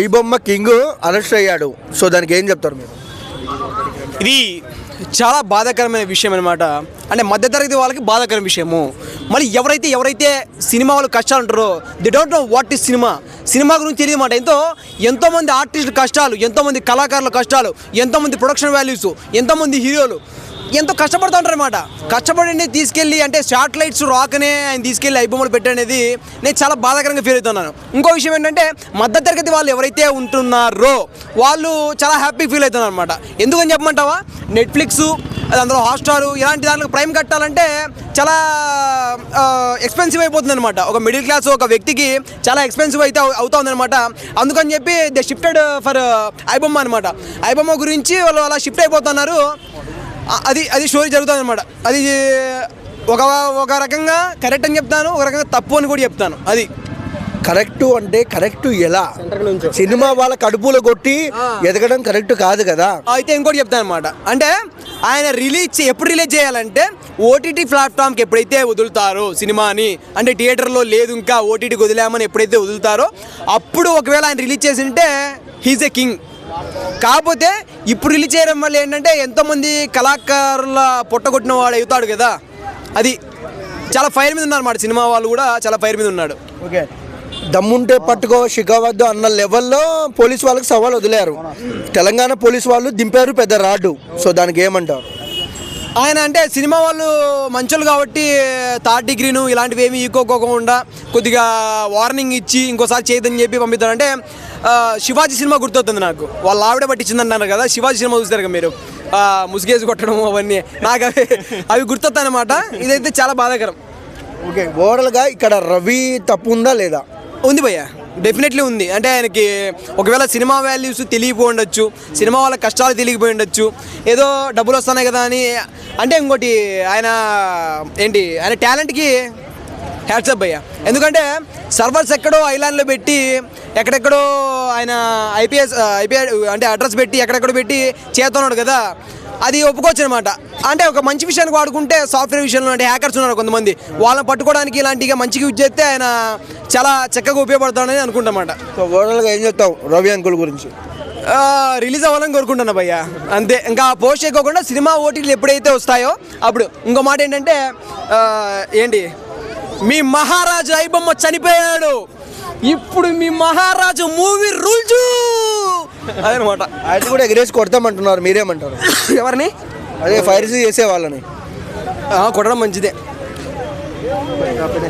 IBomma king arrest అయ్యాడు. So దానికి ఏం చెప్తారు మీరు? ఇది చాలా బాధాకరమైన విషయం అనమాట అంటే మధ్యతరగతి వాళ్ళకి బాధాకరమైన విషయము. మళ్ళీ ఎవరైతే ఎవరైతే సినిమా వాళ్ళు కష్టాలు ఉంటారో they don't know what is cinema cinema గురించి తెలియదు మాట ఎంతో ఎంతోమంది ఆర్టిస్టుల కష్టాలు ఎంతోమంది కళాకారుల కష్టాలు ఎంతోమంది ప్రొడక్షన్ వాల్యూస్ ఎంతోమంది హీరోలు ఎంతో కష్టపడుతూ ఉంటారు అనమాట కష్టపడి తీసుకెళ్ళి అంటే శాటిలైట్స్ రాకనే ఆయన తీసుకెళ్ళి ఐబొమ్మలు పెట్టనేది నేను చాలా బాధాకరంగా ఫీల్ అవుతున్నాను. ఇంకో విషయం ఏంటంటే మధ్యతరగతి వాళ్ళు ఎవరైతే ఉంటున్నారో వాళ్ళు చాలా హ్యాపీ ఫీల్ అవుతున్నారు అనమాట ఎందుకని చెప్పమంటావా? నెట్ఫ్లిక్స్ అందులో హాట్స్టార్ ఇలాంటి దాంట్లో ప్రైమ్ కట్టాలంటే చాలా ఎక్స్పెన్సివ్ అయిపోతుంది అనమాట ఒక మిడిల్ క్లాస్ ఒక వ్యక్తికి చాలా ఎక్స్పెన్సివ్ అయితే అవుతా ఉందనమాట అందుకని చెప్పి దే షిఫ్టెడ్ ఫర్ ఐబొమ్మ అనమాట ఐబొమ్మ గురించి వాళ్ళు అలా షిఫ్ట్ అయిపోతున్నారు. అది అది స్టోరీ జరుగుతుంది అనమాట అది ఒక ఒక రకంగా కరెక్ట్ అని చెప్తాను ఒక రకంగా తప్పు అని కూడా చెప్తాను. అది. కరెక్ట్ అంటే కరెక్ట్ ఎలా? సినిమా వాళ్ళ కడుపులో కొట్టి ఎదగడం కరెక్ట్ కాదు కదా? అయితే ఇంకోటి చెప్తాను అనమాట అంటే ఆయన రిలీజ్ ఎప్పుడు రిలీజ్ చేయాలంటే ఓటీటీ ప్లాట్ఫామ్కి ఎప్పుడైతే వదులుతారో సినిమాని అంటే థియేటర్లో లేదు ఇంకా ఓటీటీకి వదిలామని ఎప్పుడైతే వదులుతారో అప్పుడు ఒకవేళ ఆయన రిలీజ్ చేసి ఉంటే హీజ్ ఎ కింగ్ కాకపోతే ఇప్పుడు రిలీజ్ చేయడం వల్ల ఏంటంటే ఎంతోమంది కళాకారుల పొట్టగొట్టిన వాడు అవుతాడు కదా. అది చాలా ఫైర్ మీద ఉన్నారన్నమాట సినిమా వాళ్ళు కూడా చాలా ఫైర్ మీద ఉన్నాడు ఓకే. దమ్ముంటే పట్టుకో షికావద్దు అన్న లెవెల్లో పోలీస్ వాళ్ళకి సవాల్ వదిలేరు. తెలంగాణ పోలీస్ వాళ్ళు దింపారు పెద్ద రాడ్డు సో దానికి ఏమంటారు ఆయన అంటే సినిమా వాళ్ళు మంచోళ్ళు కాబట్టి థర్డ్ డిగ్రీను ఇలాంటివి ఏమి ఈకోకోకుండా కొద్దిగా వార్నింగ్ ఇచ్చి ఇంకోసారి చేయదని చెప్పి పంపిస్తారు. అంటే శివాజీ సినిమా గుర్తొస్తుంది నాకు. వాళ్ళ ఆవిడ పట్టించింది అన్నారు కదా శివాజీ సినిమా చూస్తారు కదా మీరు. ముసుగేసి కొట్టడం అవన్నీ. నాకు అవి అవి గుర్తొస్తాయి అనమాట ఇదైతే చాలా బాధాకరం. ఓకే ఓవరాల్గా ఇక్కడ రవి తప్పు ఉందా లేదా? ఉంది భయ్య. డెఫినెట్లీ ఉంది. అంటే ఆయనకి ఒకవేళ సినిమా వాల్యూస్ తెలియపోయి ఉండొచ్చు సినిమా వాళ్ళ కష్టాలు తెలియకపోయి ఉండొచ్చు ఏదో డబ్బులు వస్తున్నాయి కదా అని అంటే ఇంకోటి ఆయన ఏంటి ఆయన టాలెంట్కి హ్యాట్సప్ అయ్యా. ఎందుకంటే సర్వర్స్ ఎక్కడో ఐలాండ్లో పెట్టి ఎక్కడెక్కడో ఆయన ఐపీఎస్ ఐపీఎస్ అంటే అడ్రస్ పెట్టి ఎక్కడెక్కడో పెట్టి చేస్తున్నాడు కదా అది ఒప్పుకోవచ్చు అనమాట అంటే ఒక మంచి విషయానికి వాడుకుంటే సాఫ్ట్వేర్ విషయంలో అంటే హ్యాకర్స్ ఉన్నారు కొంతమంది. వాళ్ళని పట్టుకోవడానికి ఇలాంటిగా మంచిగా యూజ్ చేస్తే ఆయన చాలా చక్కగా ఉపయోగపడతాడని అనుకుంటామాట సో ఓవరాల్గా ఏం చెప్తావు రవి అంకుల్ గురించి. రిలీజ్ అవ్వాలని కోరుకుంటున్నా భయ్య. అంతే. ఇంకా పోస్ట్ చేయకోకుండా సినిమా ఓటీలు ఎప్పుడైతే వస్తాయో అప్పుడు. ఇంకో మాట ఏంటంటే ఏంటి? మీ మహారాజు ఐబొమ్మ చనిపోయాడు. ఇప్పుడు మీ మహారాజు మూవీ రూల్జు. అదనమాట. ఆయన కూడా ఎగరేసి కొడతామంటున్నారు మీరేమంటారు? ఎవరిని? అదే ఫైర్స్ చేసే వాళ్ళని కొట్టడం మంచిదే.